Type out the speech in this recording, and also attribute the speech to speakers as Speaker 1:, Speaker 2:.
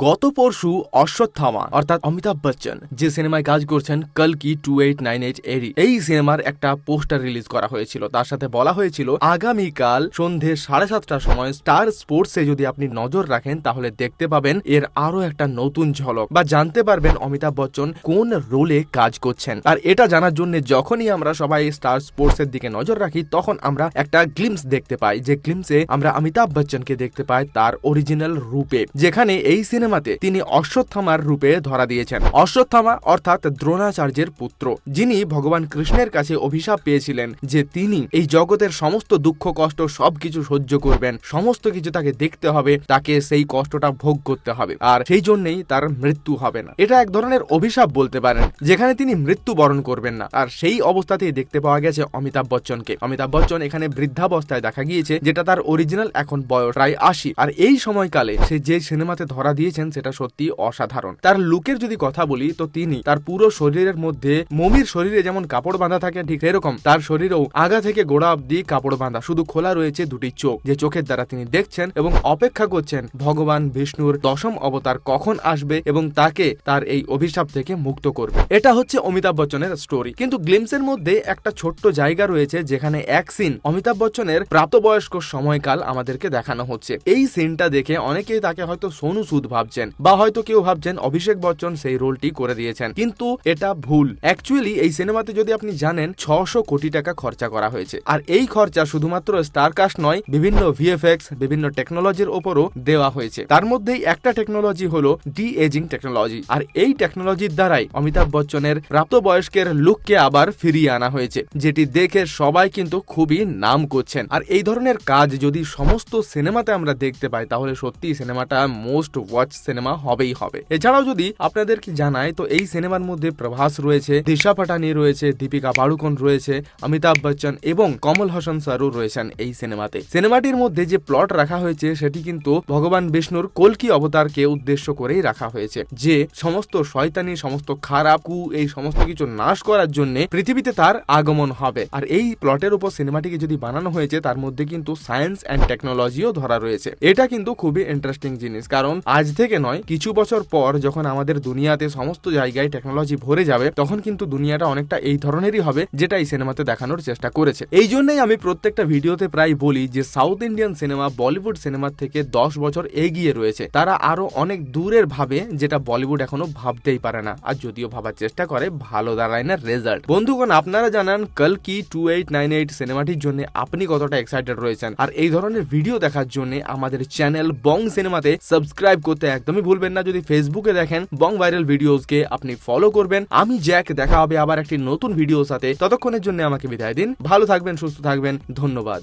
Speaker 1: গত পরশু অশ্বত্থামা অর্থাৎ অমিতাভ বচ্চন, যে সিনেমায় কাজ করছেন কলকি টু এইট নাইন এইট এরি এই সিনেমার একটা পোস্টার রিলিজ করা হয়েছিল। তার সাথে বলা হয়েছিল, আগামীকাল সন্ধে সাড়ে সাতটার সময় স্টার স্পোর্টসে যদি আপনি নজর রাখেন, তাহলে দেখতে পাবেন এর আরও একটা নতুন ঝলক। বা জানতে পারবেন অমিতাভ বচ্চন কোন রোলে কাজ করছেন। আর এটা জানার জন্য যখনই আমরা সবাই স্টার স্পোর্টস এর দিকে নজর রাখি, তখন আমরা একটা গ্লিমস দেখতে পাই, যে গ্লিমসে আমরা অমিতাভ বচ্চনকে দেখতে পাই তার অরিজিনাল রূপে, যেখানে এই সিনেমাতে তিনি অশ্বত্থামার রূপে ধরা দিয়েছেন। অশ্বত্থামা অর্থাৎ দ্রোণাচার্যের পুত্র, যিনি ভগবান কৃষ্ণের কাছে অভিশাপ পেয়েছিলেন যে তিনি এই জগতের সমস্ত দুঃখ, কষ্ট সবকিছু সহ্য করবেন। সমস্ত কিছু তাকে দেখতে হবে, তাকে সেই কষ্টটা ভোগ করতে হবে। আর সেই জন্যই তার মৃত্যু হবে না। এটা এক ধরনের অভিশাপ বলতে পারেন, যেখানে তিনি মৃত্যু বরণ করবেন না। আর সেই অবস্থাতেই দেখতে পাওয়া গেছে অমিতাভ বচ্চনকে। অমিতাভ বচ্চন এখানে বৃদ্ধাবস্থায় দেখা গিয়েছে, যেটা তার অরিজিনাল এখন বয়স, প্রায় আশি। আর এই সময়কালে সে যে সিনেমাতে ধরা দিয়েছেন সেটা সত্যি অসাধারণ। তার লুকের যদি কথা বলি, তো তিনি তার পুরো শরীরের মধ্যে মমির শরীরে যেমন কাপড় বাঁধা থাকে, ঠিক এরকম তার শরীরেও আগা থেকে গোড়া অব্দি কাপড় বাঁধা, শুধু খোলা রয়েছে দুটি চোখ, যে চোখের দ্বারা তিনি দেখছেন এবং অপেক্ষা করছেন ভগবান বিষ্ণুর দশম অবতার কখন আসবে এবং তাকে তার এই অভিশাপ থেকে মুক্ত করবে। এটা হচ্ছে অমিতাভ বচ্চনের স্টোরি কিন্তু গ্লিমসের মধ্যে একটা ছোট্ট জায়গা রয়েছে যেখানে এক সিন অমিতাভ বচ্চনের প্রাপ্তবয়স্ক সময়কাল আমাদেরকে দেখানো হচ্ছে। এই সিনটা দেখে অনেকেই তাকে হয়তো সোনু সুদ ভাবছেন বা হয়তো কেউ ভাবছেন অভিষেক বচ্চন সেই রোলটি করে দিয়েছেন। কিন্তু এটা ভুল। অ্যাকচুয়ালি এই সিনেমাতে যদি আপনি জানেন, ছশো কোটি টাকা খরচা করা হয়েছে। আর এই খরচা শুধুমাত্র স্টার কাস্ট নয়, বিভিন্ন ভিএফএক্স বিভিন্ন টেকনোলজির ওপরও দেওয়া হয়েছে। তার মধ্যেই একটা টেকনোলজি হলো ডি এজিং টেকনোলজি আর এই টেকনোলজির দ্বারাই অমিতাভ বচ্চনের প্রাপ্তবয়স্কের লুককে আবার ফিরিয়ে আনা হয়েছে, যেটি দেখে সবাই কিন্তু খুবই নাম করছেন। আর এই ধরনের কাজ যদি সমস্ত সিনেমাতে আমরা দেখতে পাই, তাহলে সত্যি সিনেমাটা মোস্ট ওয়াচ সিনেমা হবেই হবে। এছাড়াও যদি আপনাদেরকে জানাই তো এই সিনেমার মধ্যে প্রভাস রয়েছে, দিশা পাটানি রয়েছে, দীপিকা পাড়ুকোন রয়েছে, অমিতাভ বচ্চন এবং কমল হাসান স্যারও রয়েছেন এই সিনেমাতে। সিনেমাটির মধ্যে যে প্লট রাখা হয়েছে, সেটি কিন্তু ভগবান বিষ্ণুর কলকি অবতারকে উদ্দেশ্য করেই রাখা হয়েছে। যে সমস্ত শয়তানি, সমস্ত খারাপ কু এই সমস্ত কিছু নাশ করার জন্য পৃথিবীতে তার আগমন হবে। আর এই প্লটের উপর সিনেমাটিকে যদি বানানো হয়েছে, তার মধ্যে কিন্তু সায়েন্স অ্যান্ড টেকনোলজিও ধরা রয়েছে। এটা কিন্তু খুবই ইন্টারেস্টিং জিনিস, কারণ আজ থেকে নয়, কিছু বছর পর যখন আমাদের দুনিয়াতে সমস্ত জায়গায় টেকনোলজি ভরে যাবে, তখন কিন্তু দুনিয়াটা অনেকটা এই ধরনেরই হবে যেটা এই সিনেমাতে দেখানোর চেষ্টা করেছে। এই জন্যই আমি প্রত্যেকটা ভিডিওতে প্রায় বলি যে সাউথ ইন্ডিয়ান সিনেমা বলিউড সিনেমার থেকে দশ বছর এগিয়ে রয়েছে। তারা আরও অনেক দূরের ভাবে যেটা বলিউড এখনও ভাবতেই পারে না, আর যদিও ভাবার চেষ্টা করে, ভালো দাঁড়ায় না রেজাল্ট বন্ধুগণ, আপনারা জানান, কাল কি টু এইট নাইন এইট সিনেমাটির জন্য আপনি কতটা এক্সাইটেড রয়েছেন? আর এই ধরনের ভিডিও দেখার জন্য আমাদের চ্যানেল বং সিনেমাতে সাবস্ক্রাইব করতে একদমই ভুলবেন না, যদি ফেসবুকে দেখেন বং ভাইরাল ভিডিওসকে আপনি ফলো করবেন। আমি জ্যাক, দেখা হবে আবার একটি নতুন ভিডিওর সাথে। ততক্ষণের জন্য আমাকে বিদায় দিন। ভালো থাকবেন, সুস্থ থাকবেন। ধন্যবাদ।